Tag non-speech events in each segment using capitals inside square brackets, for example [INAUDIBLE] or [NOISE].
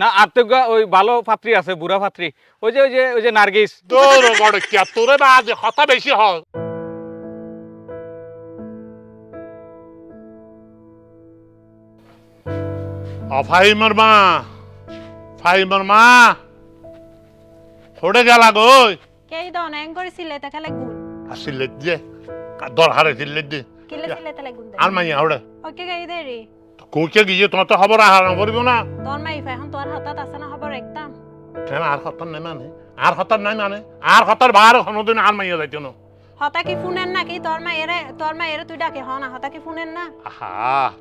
না আর তো ওই ভালো পাত্রী আছে বুড়া পাত্রী ওই যে ওই যে ওই যে নার্গিস। তোর বড় কিয়া তোরে বাজ কথা বেশি হয়। অফাইমর মা ফাইমর মা হড়ে গেলা গই কেই দন এং করে সিলেতে খেলে গুণ আসিলে যে দরহারে দিলে যে। কিলে সিলেতে লে গুণ আর মাইয়া হড়ে। ওকে গাই দে রে। কুকে গিয়ে তোমার তো খবর আহার করিব না। তোর মাই এখন তোর হাতত আছে না খবর একদম। কেন আর হতার নাই মানে। আর হতার নাই মানে। আর হতার বার কোনোদিন আর মাইয়া যাইতো না হতা কি ফোনের না কি তোর মা এরে তোর মা এরে তুই ডাকে হতা কি ফোনের না। আহা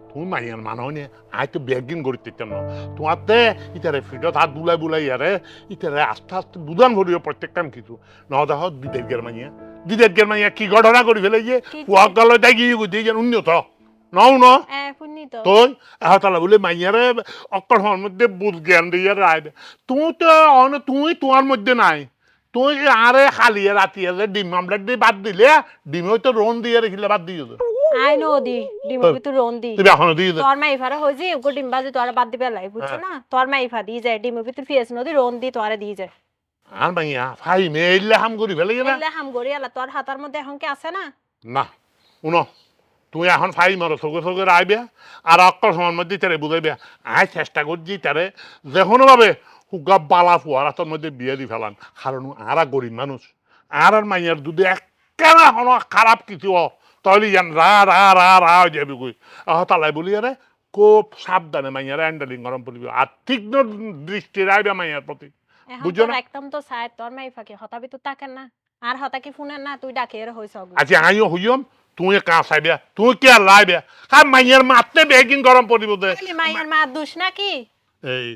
তুমি মাইয়ার মানুহ নে আই তো বেগিন গড়ি তেতাম ন। তোমাতে ইতারে ফিডত হাত বুলাই বুলাই ইয়ারে ইতারে আস্তে আস্তে বুদান ভরিও প্রত্যেক কাম কিছু ন দেখ দিদের গের মাইয়া দিদের গের মাইয়া কি ঘটনা করি ফেলে যে কি পুয়াক গালে তাই গিয়ে গই দিয়ে উন্নত। নও ন। তো। তুই এহতালা বলে মাইয়ারে অক্কর হওয়ার মধ্যে বুধ জ্ঞান দিয়ে রায় তুই তো অন তুই তোমার মধ্যে নাই। তুই আরে খালিয়ে রাতিয়ে যে ডিম আমলেট দিয়ে বাদ দিলে ডিমে তো রোন দিয়ে রেখিলে বাদ দিয়ে দে। আই নো দি ডিম ভিতর রোন দি। তুমি এখনও দিয়ে দে তোর মা ইফারে হই যে ওগো ডিম বাজে তোর বাদ দিবে লাই বুঝছ না? তোর মা ইফা দি যায় ডিম ভিতর ফিয়েস নদি রোন দি তোরে দি যায়। আর মাইয়া ফাই মেইলে হাম করি ফেলে না হাম গড়ি আলা তোর হাতার মধ্যে এখন কি আছে না? না তুমি এখন ফাই মারো চোখে চোখে আইবে আর অক্কর সময়ের মধ্যে তারে বুঝাইবে আই চেষ্টা করছি তারে যে কোনোভাবে হুগা বালা ফুয়ার হাতের মধ্যে বিয়ে দি ফেলান। কারণ আরা গরিব মানুষ। আর আর মাইয়ার দুধে একেবারে হনো খারাপ কিছু হ তাহলে ইয়ান রা রা রা রা হয়ে যাবি কই। তালাই বলি আরে খুব সাবধানে মাইয়ারে হ্যান্ডেলিং গরম পড়বি আর তীক্ষ্ণ দৃষ্টি রাখবে মাইয়ার প্রতি। বুঝছ না? একদম তো সাইড তোর মা ইফা কি হতা ভিতর তাকেন না। আর হতা কি ফোনের না তুই ডাকে এর হইছ আচ্ছা আইও হইম তুই কাঁ চাইবে তুই কে লাইবে কার মাইয়ার মারতে বেগিন গরম পড়িব দে মায়ের মা দুষ নাকি এই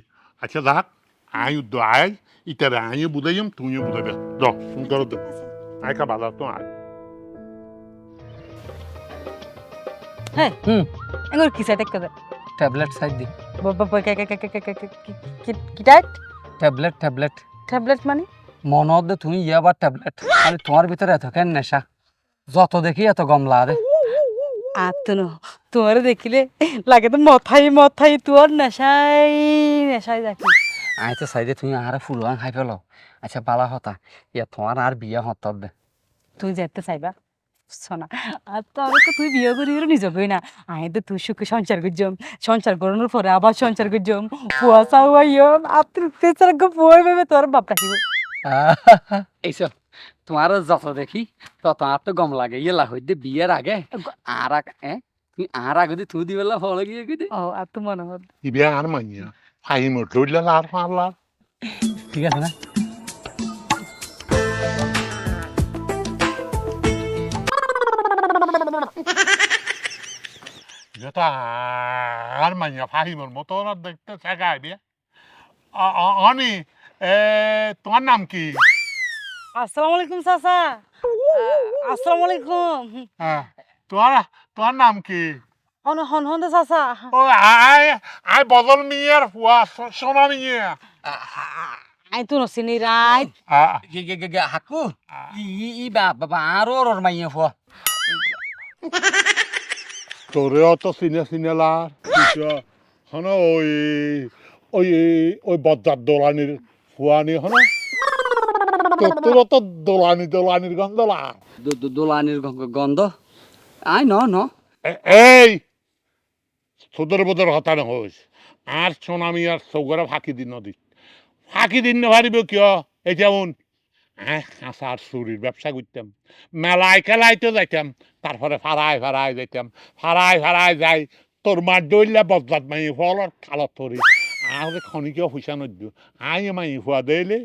আচ্ছা দেখ আই উদ্দ আই ইতারে আইও বুঝাইম তুইও বুঝাইবে দ ফোন করো দে আই কা বাজার তো আই হ্যাঁ হুম। এগুলো কি সাইড করে ট্যাবলেট সাইড দি কিটাইট ট্যাবলেট ট্যাবলেট ট্যাবলেট মানে মনে হদ্দে তুমি ইয়ে আবার ট্যাবলেট মানে তোমার ভিতরে এত কেন নেশা? যত দেখি এত গমলা আরে আতনো তোমার দেখিলে লাগে তো মথাই মথাই তোর নেশাই নেশাই দেখি। আই তো সাইডে তুমি আরে ফুলবান খাই পেল আচ্ছা বালা হতা ইয়া তোমার আর বিয়া হত দে। তুই যেতে চাইবা? শোনা আর তো আমি তো তুই বিয়ে করি নিজকেই না। আই তো তুই সুখে সঞ্চার করছম সঞ্চার করানোর পরে আবার সঞ্চার করছম পুয়া চাওয়াইম আর তুই গো পুয়াই ভেবে তোর বাপ রাখিব। এইসব তোমার যত দেখি তত আর তো গম লাগে। ইয়ে লাগ দে বিয়ের আগে আর তুমি আর আগে দি তুই দিবেলা ফলে গিয়ে কি ও আর তো মনে হল ইবে আর মাইয়া? ফাই মোর লইলা লার ফারলার ঠিক আছে না? যেটা আর মাইয়া ফাই মোর মতো দেখতে চাগাই বিয়া। অনি তোমার নাম কি? আসসালামু আলাইকুম চাচা। আসসালামু আলাইকুম হ্যাঁ, তোমার তোমার নাম কি? হন হন হন চাচা। ও আই আই বদল মিয়ার ফুয়া সোনা মিয়া। আই তো নচিনি রাই গে গে গে হাকু। ই ই ই বা বা আরও ওর মাইয়া ফুয়া। তোরে অত চিনে চিনে লার। হন ওই ওই ওই বজ্জার দোলানির ফুয়ানি হন তোর তো দোলানি দোলানির গন্ধ দো- দোলানির গন্ধ আই ন ন। এই! সুদর বদর হতানো হইস আর সোনামি আর চৌগরে ফাঁকি দিন নদী ফাঁকি দিন পারিব কিয়? এই যেমন কাঁচা আর চুরির ব্যবসা করতাম মেলায় খেলাইতে যাইতাম। তারপরে ফারাই ফারাই যাইতাম। ফারাই ফারাই যাই তোর মার দইলে বজ্জাত মাই ফলর খালত ধরি আর খনিকেও পয়সা নদ্য আই মাই ফুয়া দিলে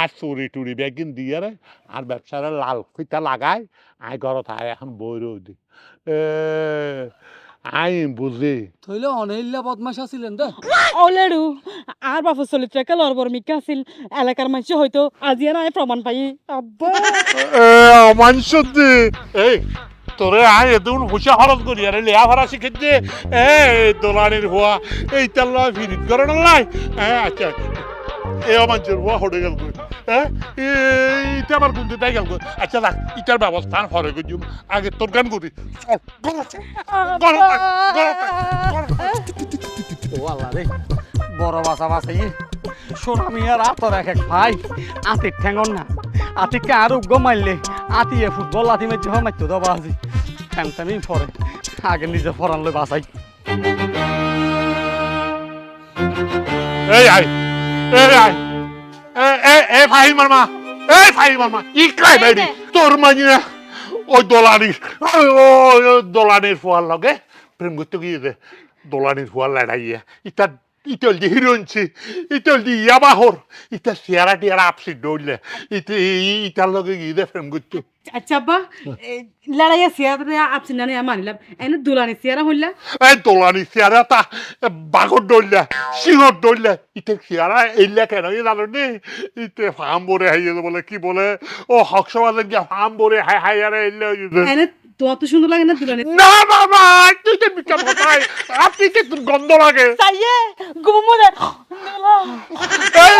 আর চুরি টুরি বেগিন দিয়ে রে আর ব্যবসারে লাল ফিতা লাগাই আই ঘরত আয় এখন বই রই দি। এ আই বুঝি থইলে অনেইল্লা বদমাশ আছিলেন দে। অলরেডু আর বাপু চলিত্র একে লড়বর মিকা আছিল এলাকার মানুষ হয়তো আজি আর আই প্রমাণ পাই। আব্বা। এ অমানস এই তোরে আই এদুন হুশা খরচ করি। আরে লেয়া ভরা শিখেছে এ দোলানির হওয়া এই তার লয় ফিরিত করে না লাই? হ্যাঁ আচ্ছা এ অমানসের হওয়া হটে গেল হ্যাঁ ইটা আমার গুনতে তাই গেল আচ্ছা দেখ ইটার ব্যবস্থা হরে কই আগে তোর গান করি। গরম গরম গরম বড় বাসা বাসাই শোন আমি আর আতর এক এক ভাই। আতির ঠেঙ্গন না। আতিককে আর উগ্র মারলে আতিয়ে ফুটবল লাথি মেরছে হয় মারতো দাবা আজি। ঠ্যাং ঠ্যাং পরে আগে নিজে ফরান লই বাসাই এই আই এই আই এ এ ফাহিম মারমা এই ফাহিম মারমা ইকাই বেডি তোর মানে ওই দোলানির ওই দোলানির ফুয়ার লগে প্রেম করতে গিয়ে দোলানির ফুয়ার লড়াইয়া। ইটা ইতল দি হিরোইনছি ইতল দি ইয়াবাহর ইটা সিয়ারা টিয়ারা আপসি দৌড়লে ইতে ইটার লগে গিয়ে প্রেম করতে আচ্ছা আব্বা লড়াইয়া সিয়ারা আপসি না মানিলাম এনে দুলানি সিয়ারা হইলা এই দোলানি সিয়ারা তা বাঘর দৌড়লে সিংহর দৌড়লে ইতে সিয়ারা এইলা কেন ই জানো নি ইতে ফার্ম বরে হাইয়ে বলে কি বলে ও হকসবাদে গিয়া ফার্ম বরে হাই হাই আরে এইলে এনে তোমার তো সুন্দর লাগে না দুলানি না বাবা তুই তো মিথ্যা কথাই আপনি কি তোর গন্ধ লাগে? তাইয়ে গুমুরে এই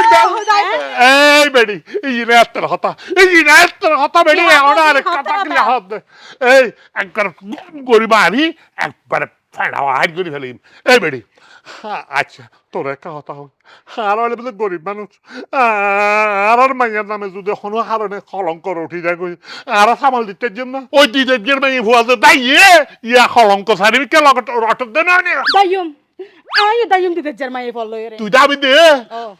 এই বেডি এই ইনায়াতের হতা এই ইনায়াতের হতা বেডি এখন আর কথা কি হাত এই একবার গরিব আনি একবারে ফেড়া হাইট করে ফেলি। এই বেডি আচ্ছা তোর একটা কথা হোক আর হলে বলে গরিব মানুষ আর আর মাইয়ার নামে যদি কোনো কারণে কলঙ্কর উঠি যায় আর সামাল দিতে জন্য ওই দিদের গের মাই ভুয়া যে। দাই ইয়া কলঙ্ক সারি কে লগত রটত দে না দাইয়ম আইও দাইয়ম দিতে জার মাইয়ে ফল লইরে তুই যাবি দে।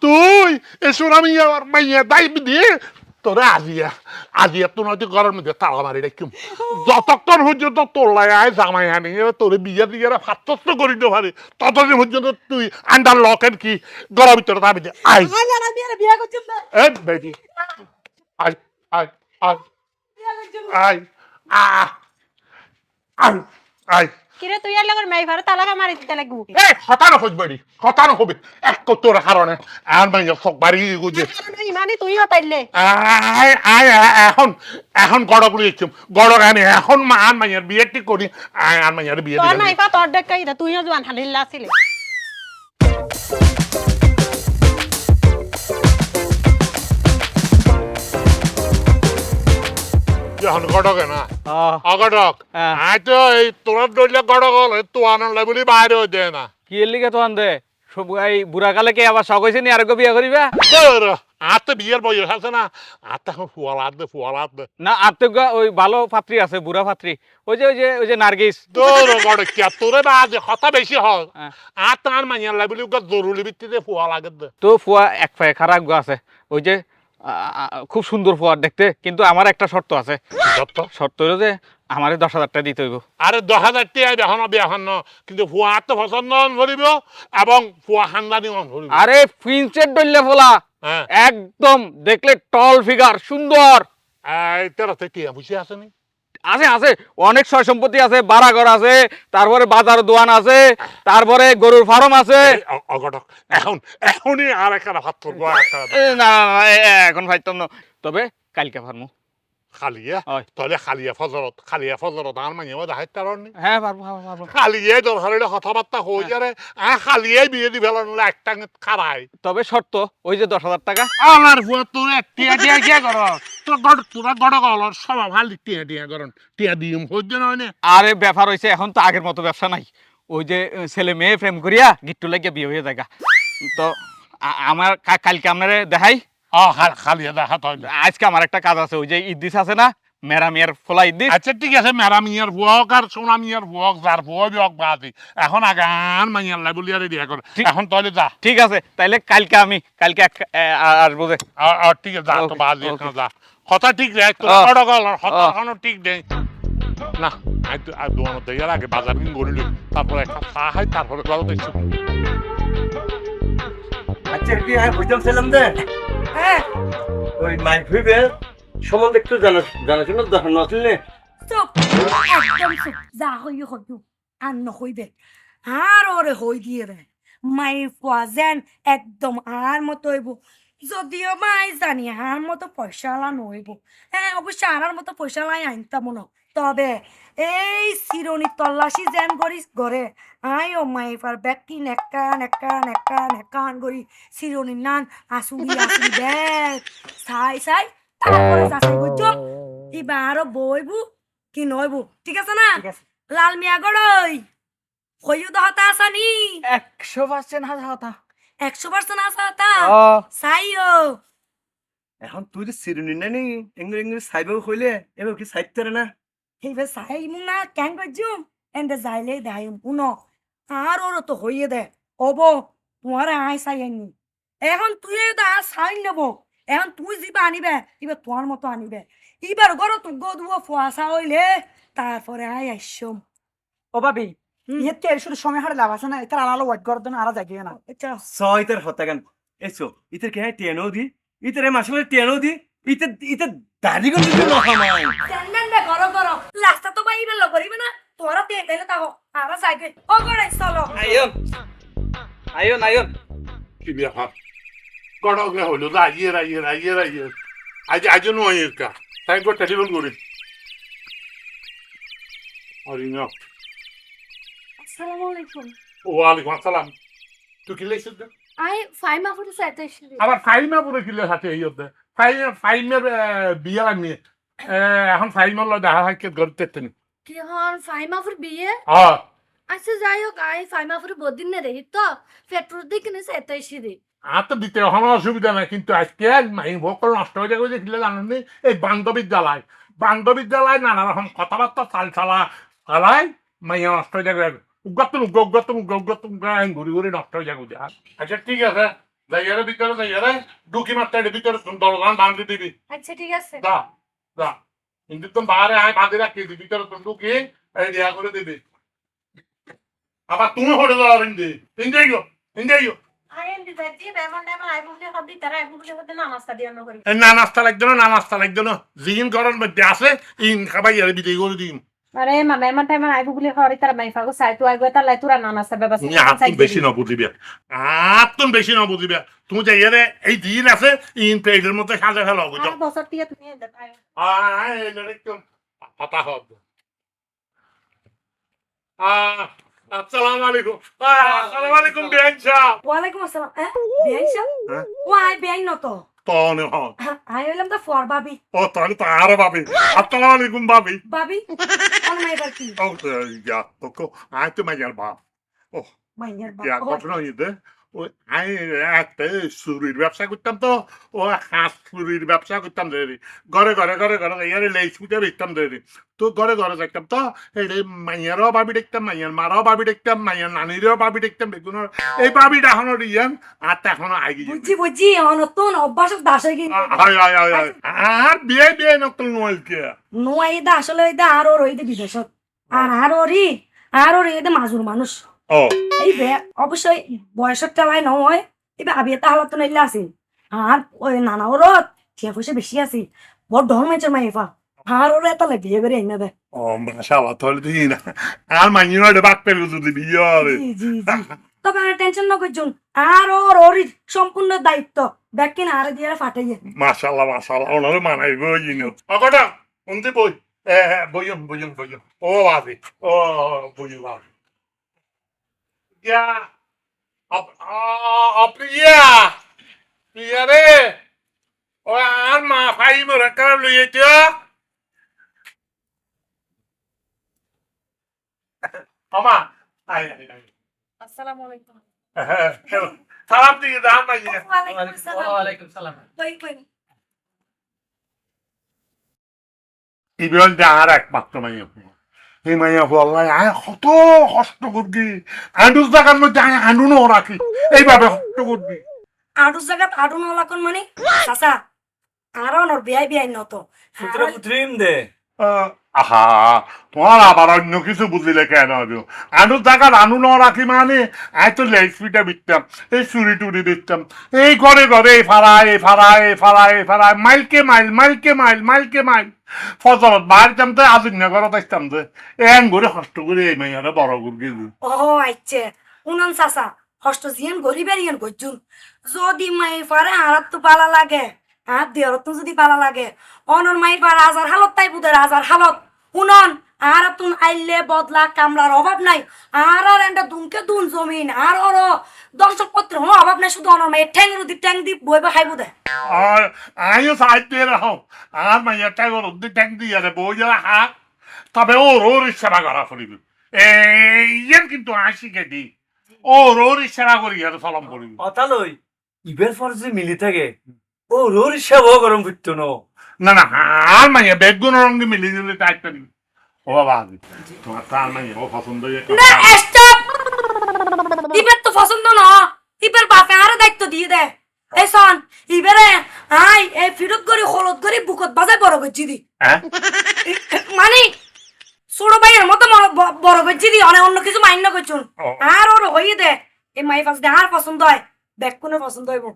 তুই এসব আমি আমার মাইয়া যাইবি দে। তোরে আজিয়া আজিয়া তো নয়তো ঘরের মধ্যে তালা মারি রাখিম। যতক্ষণ পর্যন্ত তোর লাই আয় জামাই আনি তোরে বিয়ে দিয়ে ফাত্তস্ত করি দিতে পারি ততদিন পর্যন্ত তুই আন্ডার লকের কি ঘরের ভিতরে যাবি দে। আই এ বেটি আই আই আই আই আই আই কিরে তুই আর লগর মাই ফারে তালাকা মারি দিতে লাগবো। এই হতানো হইব বেটি হতানো হবে এক তোর কারণে আর মাই সব বাড়ি গুজে। ইমানি তুই হতাইলে আই আয়, এখন এখন লিখছিম গড়ক আনি এখন মা আন মাইয়ের বিয়ে ঠিক করি আর আন বিয়ে দিই তোর। মাই ফা তোর দেখাই তুইও জোয়ান হালিল্লা ছিলে এখন গড়কে না। অগড়ক হ্যাঁ। তো এই তোর দলিয়া গড়ক হল তো আনন্দ বলি বাইরে হয়ে না। কি লিগে তো আনদে সব এই বুড়া কালে কে আবার শখ হয়েছে নি আরেকো বিয়া করিবা তোর আর তো বিয়ের বয়স আছে না। আর তো এখন ফুয়ালাত দে ফুয়ালাত দে। না আর তো গা ওই ভালো পাত্রী আছে বুড়া পাত্রী ওই যে ওই যে ওই যে নার্গিস তোর গড়ক কে তোরে বা যে কথা বেশি হয় হ্যাঁ। আর আর বলি ওকে জরুরি ভিত্তিতে ফুয়া লাগে দে। তো ফুয়া এক পায়ে খারাপ আছে। ওই যে খুব সুন্দর ফোয়ার দেখতে কিন্তু আমার একটা শর্ত আছে। যত শর্ত হলো যে আমারে দশ হাজারটা টাকা দিতে হইব। আরে দশ হাজার টাকা দেখানো বেহান্ন কিন্তু ফুয়া তো পছন্দ ধরিব এবং ফুয়া হান্দানি ধরিব। আরে প্রিন্সের ডল্লে ফোলা। হ্যাঁ। একদম দেখলে টল ফিগার সুন্দর। এই তেরা থেকে বুঝে আসেনি? আছে আছে। অনেক সয় সম্পত্তি আছে বাড়াঘর আছে তারপরে বাজার দোয়ান আছে তারপরে গরুর ফার্ম আছে। অঘটক। এখন এখনই আর একটা ভাত না এখন না। তবে কালকে ফার্মু। খালিয়া। তাহলে খালিয়া ফজরত খালিয়া ফজরত আর মানে ওদের হাইত কারণ হ্যাঁ পারব পারব, খালিয়াই দরকারে কথাবার্তা হয়ে যারে আর খালিয়াই বিয়ে দি ফেলার একটা খারাই তবে শর্ত ওই যে দশ হাজার টাকা আমার ফুয়া তোর টিয়া টিয়া কে কর তোর গড় তোরা গড় গলর সব ভালো টিয়া টিয়া করন টিয়া দিম নয় না আরে ব্যাপার হয়েছে এখন তো আগের মতো ব্যবসা নাই ওই যে ছেলে মেয়ে প্রেম করিয়া গিট্টু লাগিয়ে বিয়ে হয়ে যায় তো আমার কালকে আপনারে দেখাই ও খালিয়া দেখা তাহলে আজকে আমার একটা কাজ আছে ওই যে ইদ্দিস আছে না মেরা মেয়ের ফোলা ইদ্দিস আচ্ছা ঠিক আছে মেরা মিয়ার বুয়ক আর সোনা মিয়ার বুয়ক যার বুয় বিয়ক বাদি এখন আগান মাইয়ার লাই বলি আর দিয়া করে। এখন তাহলে যা। ঠিক আছে তাইলে কালকে আমি কালকে আসব যে। আর- আর ঠিক আছে যা তো বাদি এখন যা। কথা ঠিক রে Oh. গড় কথা. এখনও ঠিক নেই না আজ আজ দোকানে দেয়ার আগে বাজার কিন গড়িলি তারপরে একটা চা খাই তারপরে গল্প দেখছি। আচ্ছা কি হ্যাঁ বুঝতেছিলাম যে ওই মাই ফিবের সম্বন্ধে একটু জানা জানাশোনা দরকার চুপ একদম চুপ। যা হইও হইও আর নহইবে আর ওরে হই দিয়ে রে মাই পোৱা যেন একদম আর মতো হইব। যদিও মাই জানি আর মতো পয়সালা নহইব হ্যাঁ অবশ্য আর মতো পয়সালাই আনতাম ন। তবে এই চিরনি তল্লাশি যেন করিস ঘরে। আই ও মাই ফার ব্যাকি নেকা নেকা নেকা নেকান করি। চিরনির নান আসুরি আসুরি দেখ। চাই চাই তারপরে যাচাই করছ এবারও বইবু কি নইবু ঠিক আছে না? লাল মিয়া গড়ই কইও দহতা আসানি। একশো পার্সেন্ট হাজার কথা একশো পার্সেন্ট আসা তা ও। সাইও এখন তুই সিরুনি নানি এঙ্গুলি সাইবেও হইলে এবার কি সাইতে না? এইবার সাই মুনা ক্যাং করছুম এন্ডে যাইলে দেখাইম উনো আর ওর তো হইয়ে দে অব তোমার আই সাই আনি এখন তুই তো আর সাই নেব এখন তুই যিবা আনিবে এবার তোমার মতো আনিবে এবার ঘর তো গদুয়া ফুয়াশা হইলে তারপরে আই আইসম ও ভাবি ইয়ে তেল শুধু সময় হারে লাভ আছে না এটা আলাদা ওয়াইট করার জন্য আলাদা জায়গায় না আচ্ছা ছয় ইতার হত্যাকান এসো ইতার কে টেনও দি ইতার এই মাসে টেনও দি ইতে ইতে দাড়ি টেন্ডেন দে করো করো রাস্তা করিবে না দেলে তাও ও চলো কি ব্যাপার গড়কে হইল যে আইয়ের আইয়ের আইয়ের আইয়ের আজ আজ নয় কা তাই করে টেলিফোন করি অরিন আসসালামু আলাইকুম ওয়ালাইকুম আসসালাম তুই কি লেছিস আই ফাইমা ফুটে এসেছি আবার ফাইমা পরে কিলে সাথে এই হতে ফাইম ফাইমের বিয়ে আমি এখন ফাইমার লয় দেখা হয় কে গড়তে তেনি কি হন ফাইমা ফুট বিয়ে? হ্যাঁ আচ্ছা যাই হোক আই বদিন না দেখি তো পেট্রোল দিয়ে কিনে সাইতে এসেছি আর তো দিতে অসুবিধা নাই কিন্তু আজকে মাই ভোকল নষ্ট হয়ে যাবে যে কিলে জানেন? এই বান্ধবীর জ্বালায় বান্ধবীর জ্বালায় নানা রকম কথাবার্তা চাল চালা চালায় মাইয়া নষ্ট হয়ে যাবে। উগ্র উগ্র ঘুরি ঘুরি নষ্ট হয়ে যাবে আচ্ছা ঠিক আছে। যাইয়ারে ভিতরে যাইয়ারে ডুকি মাত্রা ভিতরে দরজান বান্ধি দিবি। আচ্ছা ঠিক আছে। কিন্তু তো বাইরে আয় বাঁধে রাখিয়ে দিবি ঢুকি এই দেয়া করে দিবি আবার তুমি হরে যাওয়া হিন্দি হিন্দি গো হিন্দি গো আই এম দি বেটি মেমন মেমন আই বুঝলে হবি তারা আই বুঝলে হতে না নাস্তা লাগতো না না নাস্তা লাগতো না জিন করার মধ্যে আছে ইন খাবাই আর বিদায় করে দিন আরে মা মেমন টাইমন আই বুঝলে হরি তারা মাই ফাগো সাই তো আই গো তার লাই তুরা না নাস্তা ব্যবস্থা আতুন বেশি না বুঝিবে আতুন বেশি না বুঝিবে তুমি যাই রে এই দিন আছে ইন পেটের মধ্যে সাজা ফেলা বুঝো আর বছর দিয়ে তুমি দেখাই আয় এটা একটু পাতা হবে? আহ আসসালামু আলাইকুম। আসসালামু আলাইকুম বিয়ান সাহেব ওয়ালাইকুম আসসালাম। হ্যাঁ বেআইন সাহেব হ্যাঁ? ও আই বেআইন ন তো তনে হন আই হইলাম তো ফর বাবি ও তাহলে তো আর ভাবি। আসসালামু আলাইকুম ভাবি। বাবি কোন মাইবার কি? ও ইয়া তোকে আই তো মাইয়ার বাপ। মাইয়ার ইয়া বাবা ঘটনা হইতে আই একটা চুরির ব্যবসা করতাম তো ও হাঁস চুরির ব্যবসা করতাম রে ঘরে ঘরে ঘরে ঘরে ইয়ারে লেস পিঠা বেচতাম রে তো ঘরে ঘরে যাইতাম তো এই মাইয়ারও ভাবি দেখতাম মাইয়ার মারাও ভাবি দেখতাম মাইয়ার নানিরও ভাবি দেখতাম বেগুন এই ভাবিটা এখনও রিয়ান আর এখনও আগে বুঝছি বুঝছি অনতন অভ্যাস দাসে কিন্তু আর বিয়ে বিয়ে নকল নয় কে নোয়াই দা আসলে ওই দা আর ওর ওই দে বিদেশত আর আর ওরি আর ওর এই দে মাজুর মানুষ এই অবশ্যই বয়সের টালাই নয়। এবার আবি এটা হালত নাইলে আছে আর ওই নানা ওরত টিয়া পয়সা বেশি আছে। বড় ঢং মেচে মাইফা আর ওর বিয়ে করে এনে দে। ও মাশাআল্লাহ তাহলে তুই না আর মাইনি নয় বাক পেলে যদি বিয়ে হবে। জি জি জি। তবে আর টেনশন না করছুন আর ওর ওরই সম্পূর্ণ দায়িত্ব। ব্যাগ কিনা আর দিয়ে ফাটাইয়ে। মাশাআল্লাহ মাশাআল্লাহ ওনারে মানাই বইন অগটা উনতে বই। এ বইম বইম বইম ও আপ আপ্রিয়া প্রিয়া রে ও আর মা ফাই মরে কার লইয়েছো আমা আই আই আই আসসালামু আলাইকুম সালাম দিয়ে দাম নাই আসসালাম ওয়ালাইকুম সালাম কই কই ইবিয়ন যে আর একমাত্র এই মাইয়া বললাই আয় কত কষ্ট করবি? আডুস জায়গার মধ্যে আয় আন্ডুনও রাখি। এইভাবে কষ্ট করবি। আডুস জায়গাত আডু রাখুন মানে? চাচা আর ওর বিয়াই বিয়াই নত। সুতরাং পুত্রিম দে আহ, আহা, তোমার আবার অন্য কিছু বুঝিলে কেন হবে আন্ডুস জায়গার আনু ন রাখি মানে? আয় তো লেগ বিকতাম এই চুরি টুরি বিকতাম এই ঘরে ঘরে এই ফাড়ায় এই ফাড়ায় এই ফাড়ায় এই ফাড়ায় মাইলকে মাইল মাইলকে মাইল মাইলকে মাইল। ফজলত বাড়িতাম তো আজিন্য ঘরত আসতাম যে এন করে কষ্ট করে এই মাইয়ারে বড় করে ও আইছে উনন চাচা হস্ত জিয়ান গরিবের ইয়ান গজুন যদি মাই পারে হারাত তো পালা লাগে। আর দেহরত তো যদি পালা লাগে। অনর মাই পার হাজার হালত তাই বুদের হাজার হালত। উনন আর তুন আইলে বদলা কামলার অভাব নাই। আর আর এন্ডা দুনকে দুন জমিন আর ওর দর্শক পত্র হলো অভাব নাই শুধু অনর মাই ঠ্যাং রুদি ঠ্যাং দি বইবে খাইবো দে আর আমিও সাহিত্যে রাখো আর মাইয়াটা ওর উদ্দি ট্যাঙ্ক দিয়ে রে বই যারা হাত তবে ওর ওর সেবা করা ফুরিবে এই কিন্তু আসি কেটি ও রোর ইশারা করি আর সালাম করি অতালই ইবের পর যে মিলি থাকে ও রোর গরম করতো না। না না আর মাইয়া বেগুন রঙে মিলি দিলে টাইপটা দিবি ও বাবা তোমার তার মাইয়া ও পছন্দ না স্টপ ইবের তো পছন্দ না। ইবের বাপে আরও দায়িত্ব দিয়ে দে। এই শোন ইবেরে আই এই ফিরত করে হলদ করে বুকত বাজায় বড় করছি দি। হ্যাঁ? মানে ছোট ভাইয়ের মতো বড় করছি দি অনেক অন্য কিছু মাইন্য করছুন। আর ওর হইয়ে দে। এই মাই পাশ দে আর পছন্দ হয়। ব্যাগ কোনে পছন্দ হইব।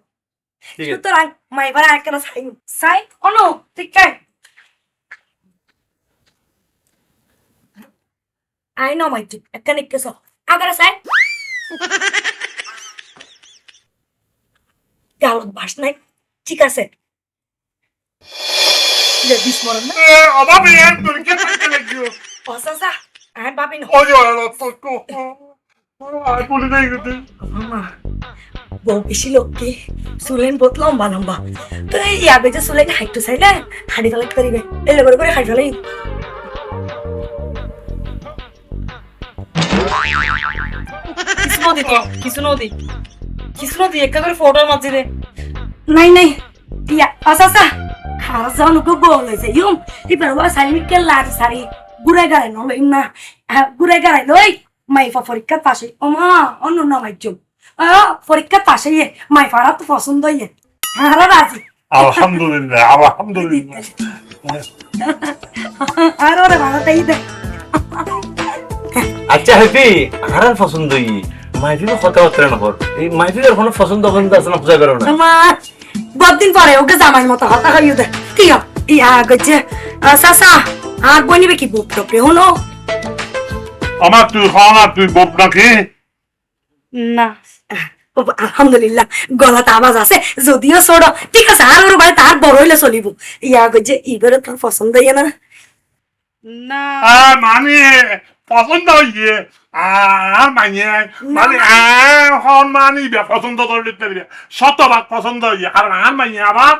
সুতরাং মাই ভাড়া একটা সাই সাই অনু ঠিক আছে আই নো মাই ঠিক একটা নিকেছ আগারে সাই গালত বাস নাই। ঠিক আছে। যে বিস্মরণ না। অভাবে এক দরিকে থাকতে লাগিও? অসাসা আই বাবিন ও যে ওরা তো তো আর বলে দেই গতে বেশি লোককে চুলেন বহুত লম্বা লম্বা। তো এই ইয়াবে যে চুলেন হাইটু চাইলে হাড়ি ফেলাই করিবে এই লগরে করে হাড়ি ফেলাই কিছু নদী তো কিছু নদী কিছু নদী একটা করে ফটোর মাঝে দে নাই। নাই ইয়া অসাসা হার জানো গো বল হইছে ইউম ইবার ওয়া সাইমি কে লাট সারি গুড়ে গাড়াই নলই না। গুড়ে গাড়াই লই মাইফা পরীক্ষার পাশে ও মা অন্য না মাইজম আ পরীক্ষার পাশে ইয়ে মাইফারা তো পছন্দ ইয়ে হারা রাজি। আলহামদুলিল্লাহ আলহামদুলিল্লাহ। [LAUGHS] আর ওরে ভালো তাই দে। আচ্ছা হ্যাপি আর আর পছন্দ ই মাইফিলে কথাবার্তা না কর এই মাইফিলের কোনো পছন্দ পছন্দ আছে না পূজা করো না। বদিন পরে ওকে জামাই মতো হতা হইও দে। কি ইয়া গজে সাসা আর বনিবে কি বুক টপে? হনো আমার তুই খাওয়া তুই বোপ নাকি? না। আলহামদুলিল্লাহ গলাতে আওয়াজ আছে। যদিও ছোট ঠিক আছে আর ওর বাড়িতে আর বড় হইলে চলিব। ইয়া গজে ইবারে তোর পছন্দ ইয়ে না? মানে পছন্দ হইয়ে আর মানে মানে পছন্দ শতভাগ পছন্দ হইয়ে। আর মানে আবার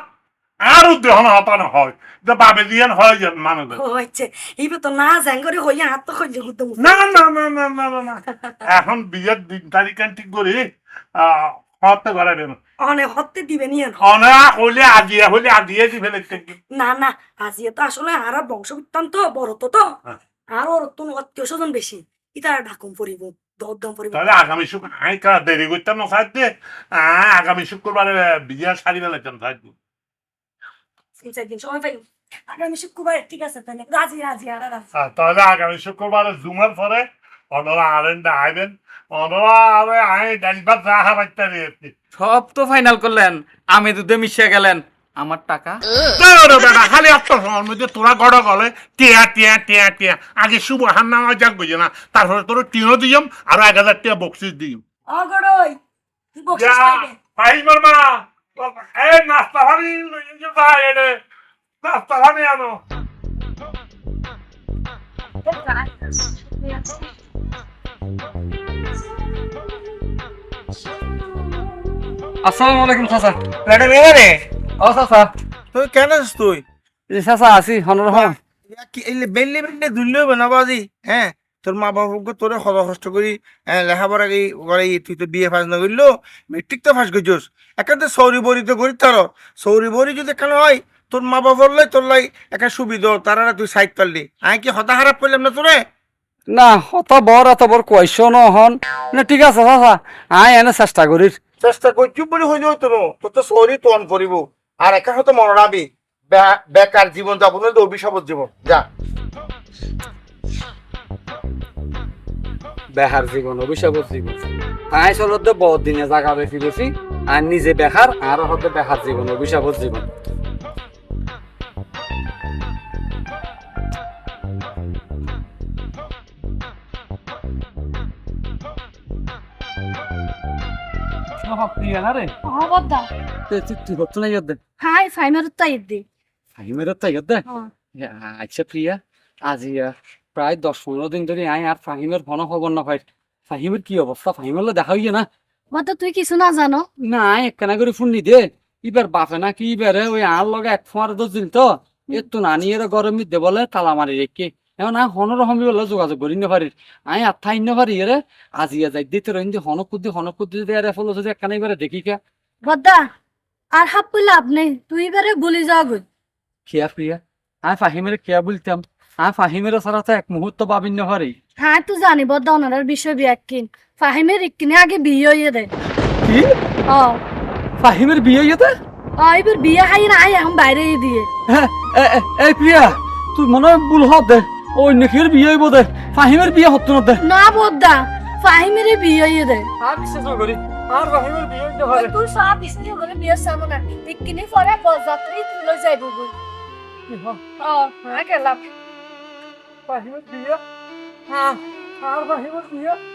আর হতানো হয়। বাবে দিয়ান হয় যে মানুষ ও ইবে তো না জাঙ্গরে হইয়া হাত তো খইলে গুদম না না না না না না না এখন বিয়ের দিন তারিখ ঠিক করি হতে করাবে না অনেক হতে দিবে নিয়ে অনা হলে আজিয়া হলে আজিয়ে দিবে দেখতে না না আজি তো আসলে আর বংশ বৃত্তান্ত বড় তো তো। হ্যাঁ। আর ওর তো আত্মীয় স্বজন বেশি। ইতার ঢাকুম পরিব দরদম পরিব। তাহলে আগামী শুক্র আই কা দেরি করতাম না থাকতে আগামী শুক্রবারে শাড়ি বেলাইতাম থাকব তিন চার দিন। সময় পাই আগামী শুক্রবার ঠিক আছে তাহলে? রাজি রাজি আর রাজি তাহলে আগামী শুক্রবারে জুমার পরে অনরা আরেন্ডা আইবেন অনরা আরে আই ডালবার যা হাবাইতে রে সব তো ফাইনাল করলেন আমি দুধে মিশে গেলেন। আমার টাকা? তোর বেটা খালি একটা মধ্যে তোরা গড় গলে টিয়া টিয়া টিয়া টিয়া। আগে শুভ হার হান্না যাক বুঝে না তারপরে তোর টিনও দিম আর এক হাজার টিয়া বক্সিস দিম অগড়ই বকশিস পাইবে? ভাই মারমা এই নাস্তা যে ভাই এনে নাস্তা ভানি আনো আসসালামু আলাইকুম চাচা ম্যাডাম এবারে ও চাচা তুই কেন আছিস তুই? এই চাচা আছি হনরহ বেললে বেললে দুললে বানাবাজি হ্যাঁ? তোর মা বাবাকে তোরে সদ কষ্ট করি লেখাপড়া কি করে তুই তো বিয়ে ফাঁস না করল মেট্রিক তো ফাঁস করছিস। একাতে সৌরি বরি তো করি তার সৌরি বরি যদি কেন হয় তোর মা বাবার লাই তোর লাই একটা সুবিধা তারা তুই সাইড পারলি। আমি কি হতা খারাপ করলাম না তোরে? না অত বড় এত বড় কইসো নহন না ঠিক আছে চাচা আই এনে চেষ্টা করির চেষ্টা করছি বলে হয়ে যাবে তোর তোর তো সৌরি তোন করিব আর একা হয়তো মনে রাখবি বেকার জীবন যাপন হলে অভিশাপত জীবন যা। বেহার জীবন অভিশাপের জীবন। আই চলতে বহুত দিনে জাগা বেশি বেশি আর নিজে বেহার আর হতে বেহার জীবন অভিশাপের জীবন। হ্যাঁ। আচ্ছা প্রিয়া আজি আহ, প্রায় দশ পনেরো দিন ধরে আই আর ফাহিমের ফোন খবর না পাই ফাহিমের কি অবস্থা? ফাহিমের লো দেখা হইয়ে না? মতো তুই কিছু না জানো? না একখানা করে ফোন নি দে ইবার বাপে না কি ইবারে ওই আর লগে এক ফোয়ার দোষ দিন তো। এত নানি এর গরম দে বলে তালা মারি রেখে এখন আই হনর হমি বলে যোগাযোগ করি না পারি আই আত্মা ইন্ন পারি রে আজিয়া যাই দিতে রইন হনক কুদ্দি হনক কুদ্দি যদি আর এফলো যদি একখানে এবারে দেখি কে। বদ্দা আর হাপ্পু লাভ নেই তুই এবারে বলি যা গই খেয়া প্রিয়া। আই ফাহিমের খেয়া বলতাম। আই ফাহিমের ছাড়া তো এক মুহূর্ত পাবিন না পারি হ্যাঁ তুই জানি বদ্দা ওনার বিষয় বিয়াকিন ফাহিমের ইকিনে আগে বিয়ে হইয়ে দেয় কি? ও ফাহিমের বিয়ে ইয়েতে ও এবার বিয়ে খাই না আই এখন বাইরে দিয়ে। হ্যাঁ এই প্রিয়া তুই মনে হয় ভুল হত দে। ওই বিয়ে হইব দে। ফাহিমের বিয়ে হতো না দে। না বদ্দা ফাহিমের বিয়ে হইয়ে দেয় আর বিশ্বাস করি আর ফাহিমের বিয়ে হইতে পারে। তুই সব বিষ্ণু করে বিয়ে সামনে না ইকিনে পরে বরযাত্রী তুলে যাইব ও হ্যাঁ গেলাম। ไปให้มันดีอะอ่าหาไปให้มันดีอะ